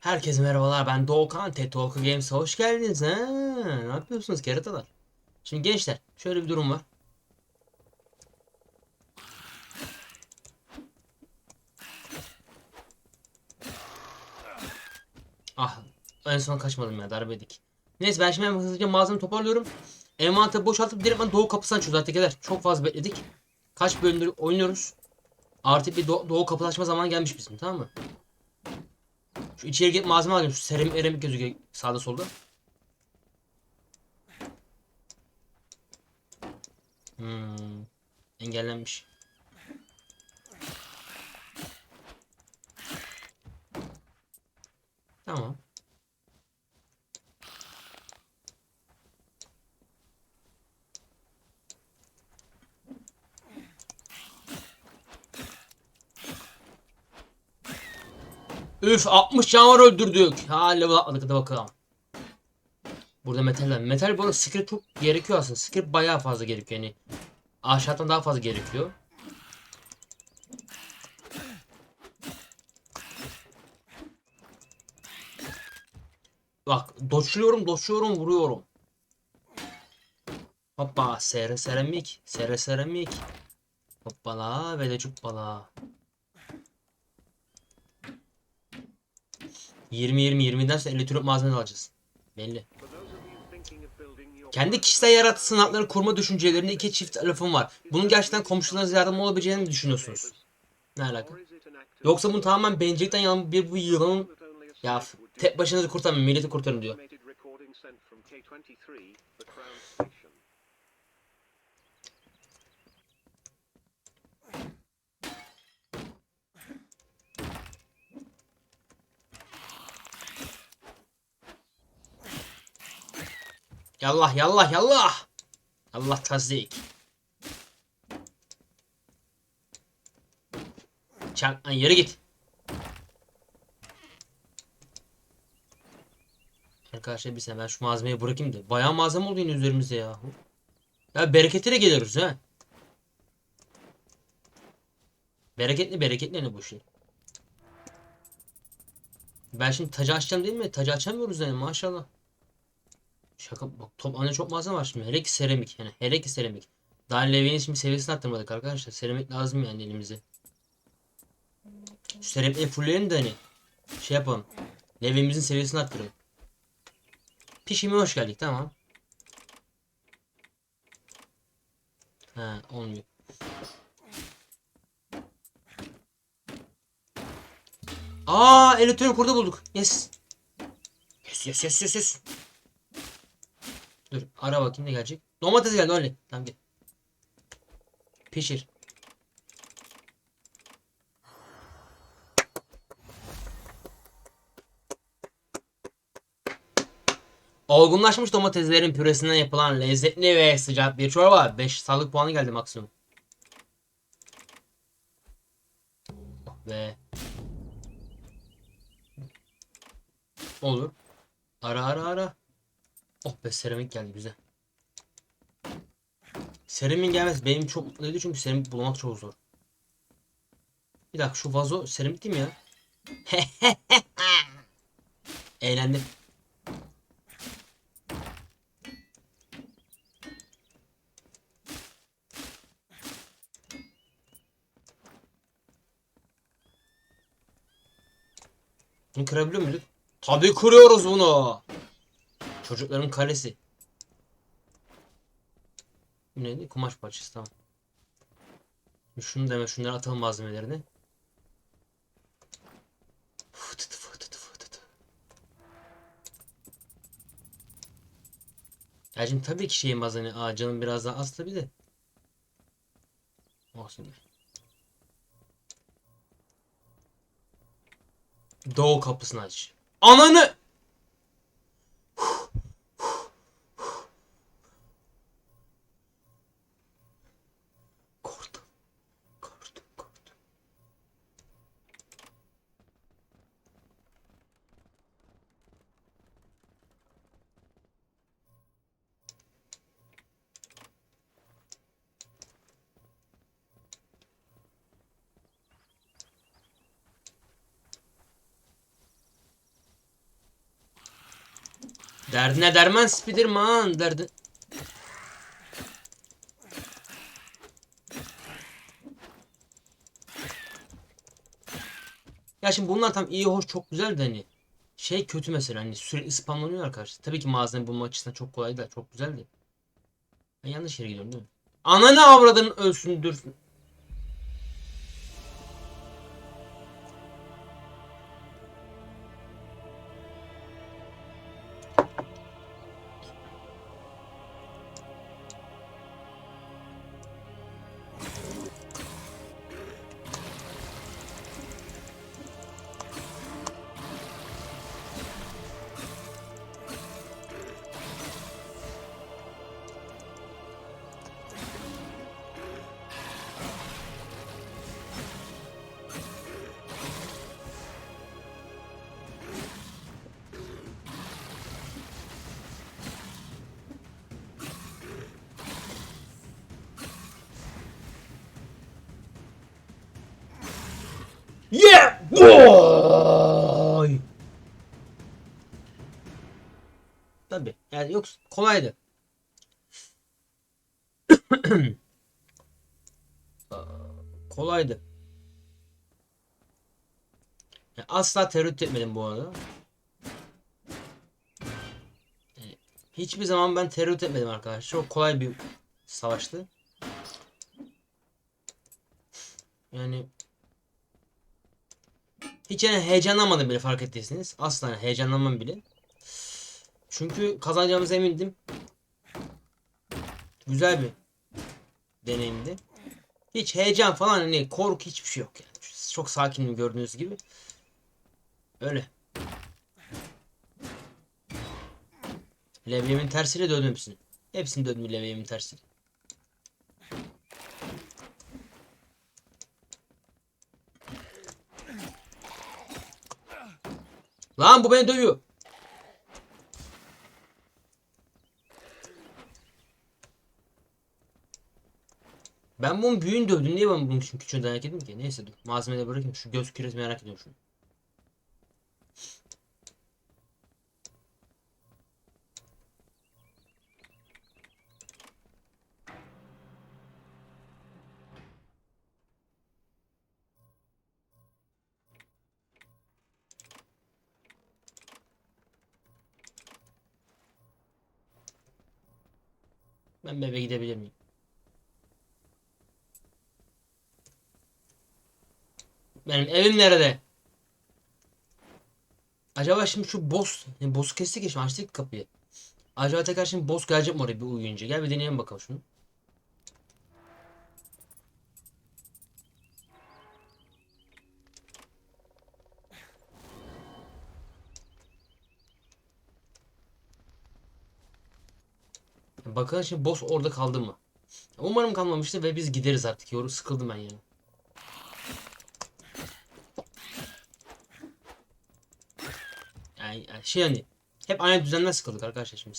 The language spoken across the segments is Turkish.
Herkese merhabalar ben Doğukan TED Talk Games'e hoş geldiniz. Ha, ne yapıyorsunuz keratalar? Şimdi gençler şöyle bir durum var. Ah en son kaçmadım ya darbe yedik. Neyse ben şimdi hızlıca malzeme toparlıyorum. Envanteri boşaltıp direkt ben doğu kapısını açıyoruz arkadaşlar. Çok fazla bekledik. Kaç bölümdür oynuyoruz. Artık bir doğu, doğu kapılaşma zamanı gelmiş bizim tamam mı? Şu içeri girip malzeme alayım. Şu seramik eremik gözüküyor sağda solda. Hmm. Engellenmiş. Tamam. Üf 60 canavar öldürdük. Ha level atladık hadi bakalım. Burada metal var. Metal bu arada script çok gerekiyor aslında. Script bayağı fazla gerekiyor yani. Aşağıdan daha fazla gerekiyor. Bak doçluyorum doçluyorum vuruyorum. Hoppa sere seramik sere seramik. Hoppala ve de cuppala. 20 20 20'den sonra elektronik malzeme alacağız. Belli. Kendi kişisel yaratı sınavları kurma düşüncelerinde iki çift lafım var. Bunun gerçekten komşularınıza yardım olabileceğini mi düşünüyorsunuz? Ne alaka? Yoksa bunu tamamen bencillikten yalan bir bu yılanın ya tek başınızı kurtarmayın milleti kurtarın diyor. Yallah yallah yallah. Allah tazik. Çak lan yere git. Arkadaşlar bir saniye ben şu malzemeyi bırakayım da. Bayağı malzeme oldu yine üzerimizde ya. Ya bereketiyle geliriz ha. Bereketli bereketli ne bu şey. Ben şimdi tacı açacağım değil mi? Tacı açamıyoruz yani maşallah. Şaka bak toplamda çok malzeme var şimdi. Hele ki seramik yani hele ki seramik. Daha Levi'nin şimdi seviyesini arttırmadık arkadaşlar. Seramik lazım yani elimize. Şu seramikleri fullleyelim de hani şey yapalım. Levi'mizin seviyesini arttıralım. Pişime hoş geldik tamam. Ha olmuyor. Aa elektronik kurda bulduk. Yes. Yes yes yes yes yes. Dur ara bakayım ne gelecek. Domates geldi öyle. Tamam gel. Pişir. Olgunlaşmış domateslerin püresinden yapılan lezzetli ve sıcak bir çorba. 5 sağlık puanı geldi maksimum. Ve olur. Ara ara ara. Oh be seramik geldi güzel. Seramik gelmez benim çok mutlu ediyor çünkü seramik bulmak çok zor. Bir dakika şu vazo seramik değil mi ya? Eğlendim. Bunu kırabiliyor muyduk? Tabii kırıyoruz bunu. Çocukların kalesi. Neydi? Kumaş parçası tamam. Şunu deme şunları atalım malzemelerini. Şimdi tabii ki şeyin bazı Aa canım biraz daha az tabii de. Olsun. Doğu kapısını aç. Ananı! Derdine derman Spiderman derdi. Ya şimdi bunlar tam iyi hoş çok güzel de hani şey kötü mesela hani sürekli spamlanıyor arkadaşlar. Tabii ki malzeme bulmak açısından çok kolay da çok güzel de. Ben yanlış yere gidiyorum değil mi? Ananı avradın ölsün dürsün. Kolaydı. Kolaydı. Yani asla tereddüt etmedim bu arada. Yani hiçbir zaman ben tereddüt etmedim arkadaşlar. Çok kolay bir savaştı. Yani hiç yani heyecanlanmadım bile fark ettiyseniz. Asla heyecanlanmam bile. Çünkü kazanacağımıza emindim. Güzel bir deneyimdi. Hiç heyecan falan hani korku hiçbir şey yok yani. Çok sakinim gördüğünüz gibi. Öyle. Levyemin tersiyle döndüm hepsini. Hepsini döndüm levyemin tersiyle. Lan bu beni dövüyor. Ben bunun büyüğünü dövdüm. Niye ben bunun için küçüğünü dayak ettim ki? Neyse dur. Malzemeleri bırakayım. Şu göz küresi merak ediyorum şunu. Ben eve gidebilir miyim? Benim evim nerede? Acaba şimdi şu boss, yani boss'u kestik ya şimdi açtık kapıyı. Acaba tekrar şimdi boss gelecek mi oraya bir uyuyunca? Gel bir deneyelim bakalım şunu. Bakalım şimdi boss orada kaldı mı? Umarım kalmamıştır ve biz gideriz artık. Yoru sıkıldım ben ya. Yani, yani şey hani hep aynı düzenden sıkıldık arkadaşlar şimdi.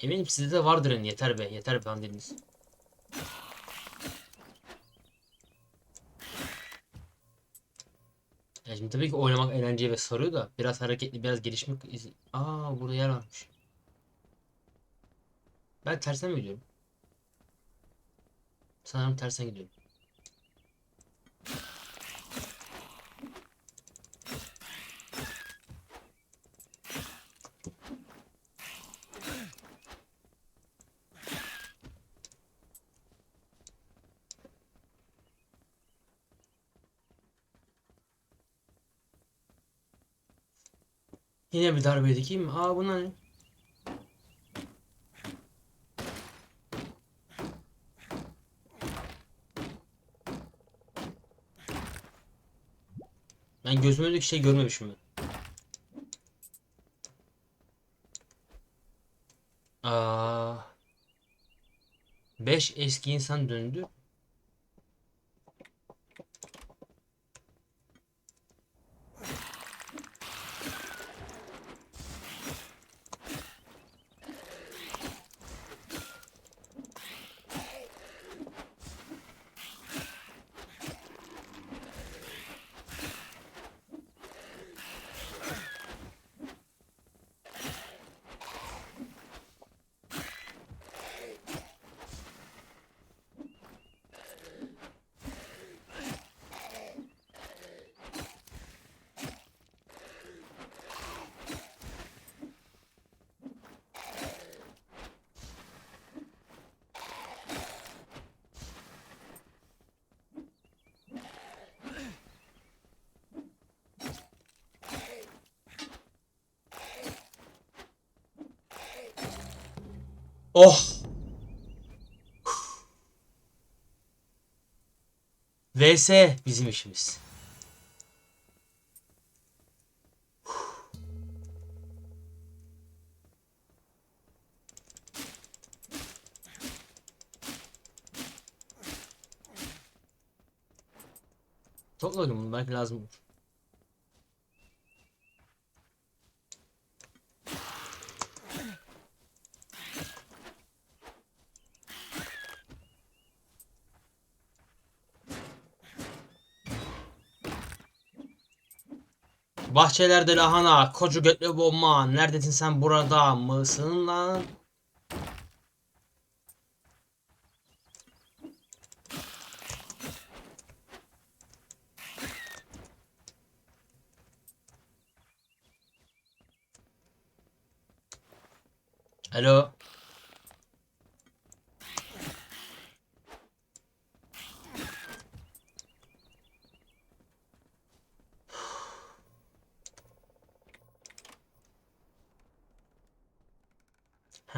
Eminim sizde de vardır hani yeter be yeter be falan dediniz. Yani şimdi tabii ki oynamak eğlenceli ve sarıyor da biraz hareketli biraz gelişmek iz- Aa burada yer varmış. Ben tersten mi gidiyorum? Sanırım tersten gidiyorum. Yine bir darbe dikeyim. Aa bunlar ne? Ben gözüme öyle şey görmemişim ben. Aa. 5 eski insan döndü. Oh. VS bizim işimiz. Topla oğlum bunu belki lazım olur. Bahçelerde lahana, koca götlü bomba. Neredesin sen burada mısın lan?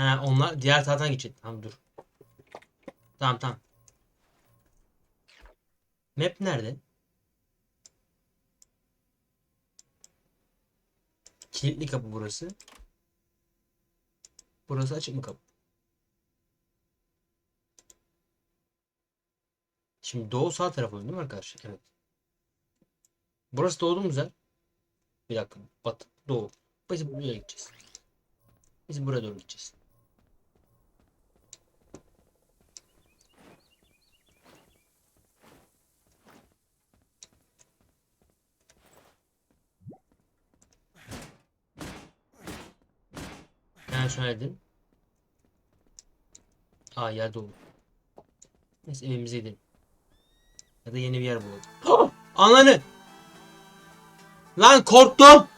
He onlar diğer taraftan geçecek. Tamam dur. Tamam tamam. Map nerede? Kilitli kapı burası. Burası açık mı kapı? Şimdi doğu sağ tarafı değil mi arkadaşlar? Evet. Burası doğduğumuz yer. Bir dakika. Batı. Doğu. Biz buraya gideceğiz. Biz buraya doğru gideceğiz. Ben söyledim. Aa yer dolu. Neyse evimize gidelim. Ya da yeni bir yer bulalım. Ananı! Lan korktum!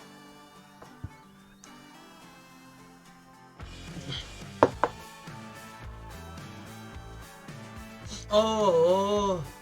Oo. So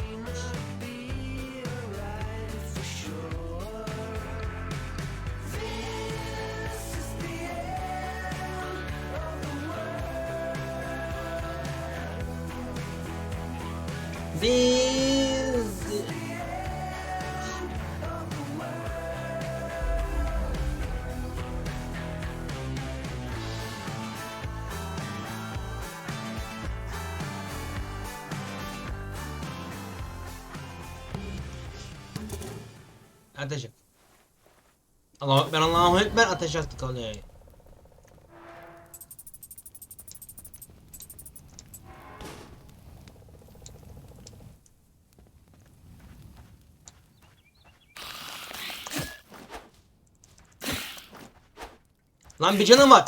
Ateş et. Allah ben Allah'ım ekber ateş attık oluyor. Lan bir canım var.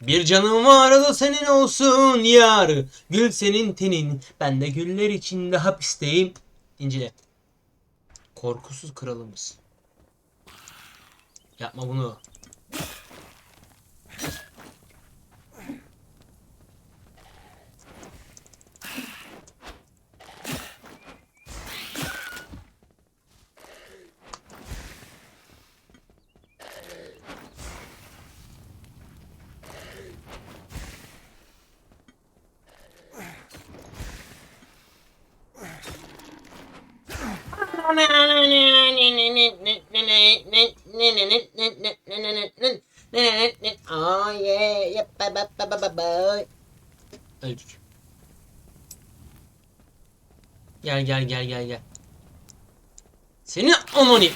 Bir canım var da senin olsun yar. Gül senin tenin. Ben de güller içinde hapisteyim. İncile. Korkusuz kralımız. Yapma bunu. Oh yeah, yep, ba ba ba. Öldük. Gel gel gel gel gel. Seni anoni.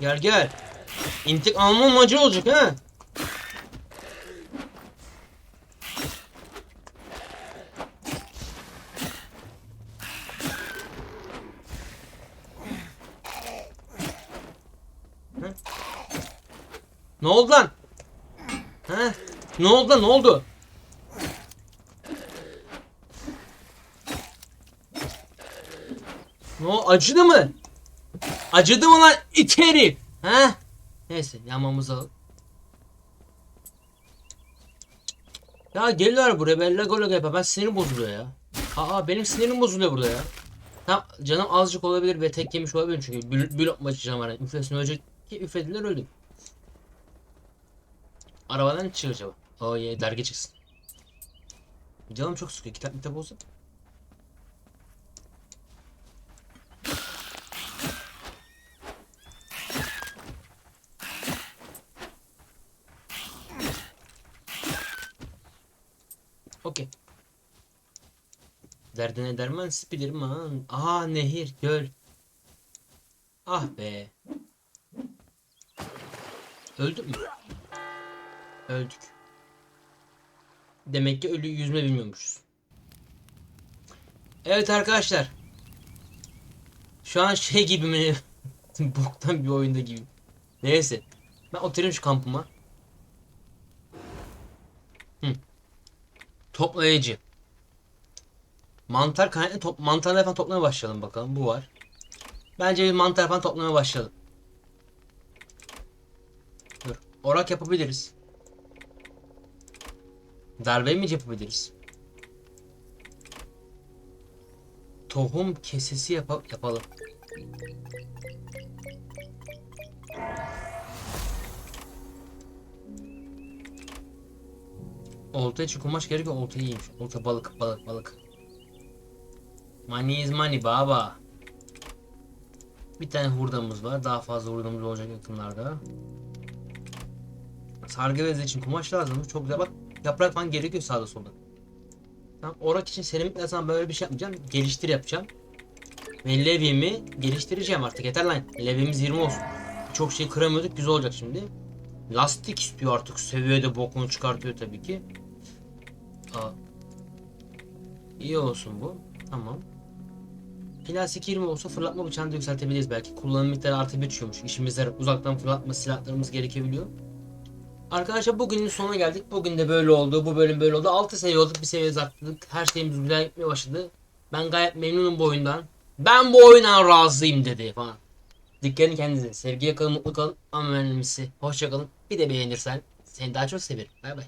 Gel gel. İntikam alma amacı olacak ha. Ne oldu lan? He? Ne oldu lan? Ne oldu? Ne o acıdı mı? Acıdı mı lan it herif? He? Neyse yamamızı alalım. Ya geliyorlar buraya ben lago lago yapar. Ben sinirim bozuluyor ya. Aa benim sinirim bozuluyor burada ya. Tamam canım azıcık olabilir ve tek yemiş olabilir çünkü bir lokma içeceğim var. Üflesin ölecek ki üflediler öldüm. Arabadan çık acaba. Oh yeah dergi çıksın. Canım çok sıkıyor. Kitap kitap olsa. Okey. Derdine derman Spiderman. Aha nehir, göl. Ah be. Öldük mü? Öldük. Demek ki ölü yüzme bilmiyormuşuz. Evet arkadaşlar. Şu an şey gibi mi? Boktan bir oyunda gibi. Neyse. Ben oturayım şu kampıma. Hı. Toplayıcı. Mantar kaynaklı top mantarlar falan toplamaya başlayalım bakalım. Bu var. Bence bir mantar falan toplamaya başlayalım. Dur. Orak yapabiliriz. Darbe mi yapabiliriz? Tohum kesesi yapa- yapalım. Olta için kumaş gerekiyor. Olta iyiymiş. Olta balık balık balık. Money is money baba. Bir tane hurdamız var. Daha fazla hurdamız olacak yakınlarda. Sargı bezi için kumaş lazım. Çok güzel bak. Yaprak falan gerekiyor sağda solda. Tamam, orak için seramik lazım böyle bir şey yapmayacağım. Geliştir yapacağım. Ve levyemi geliştireceğim artık. Yeter lan. Levyemiz 20 olsun. Çok şey kıramıyorduk. Güzel olacak şimdi. Lastik istiyor artık. Seviyede bokunu çıkartıyor tabii ki. Aa. İyi olsun bu. Tamam. Plastik 20 olsa fırlatma bıçağını da yükseltebiliriz belki. Kullanım miktarı artı bir düşüyormuş. İşimizde uzaktan fırlatma silahlarımız gerekebiliyor. Arkadaşlar bugünün sonuna geldik. Bugün de böyle oldu. Bu bölüm böyle oldu. 6 seviye olduk. Bir seviye atladık. Her şeyimiz güzel gitmeye başladı. Ben gayet memnunum bu oyundan. Ben bu oyundan razıyım dedi falan. Dikkat edin kendinize. Sevgiye kalın, mutlu kalın. Ama önemlisi. Hoşça. Bir de beğenirsen seni daha çok severim. Bay bay.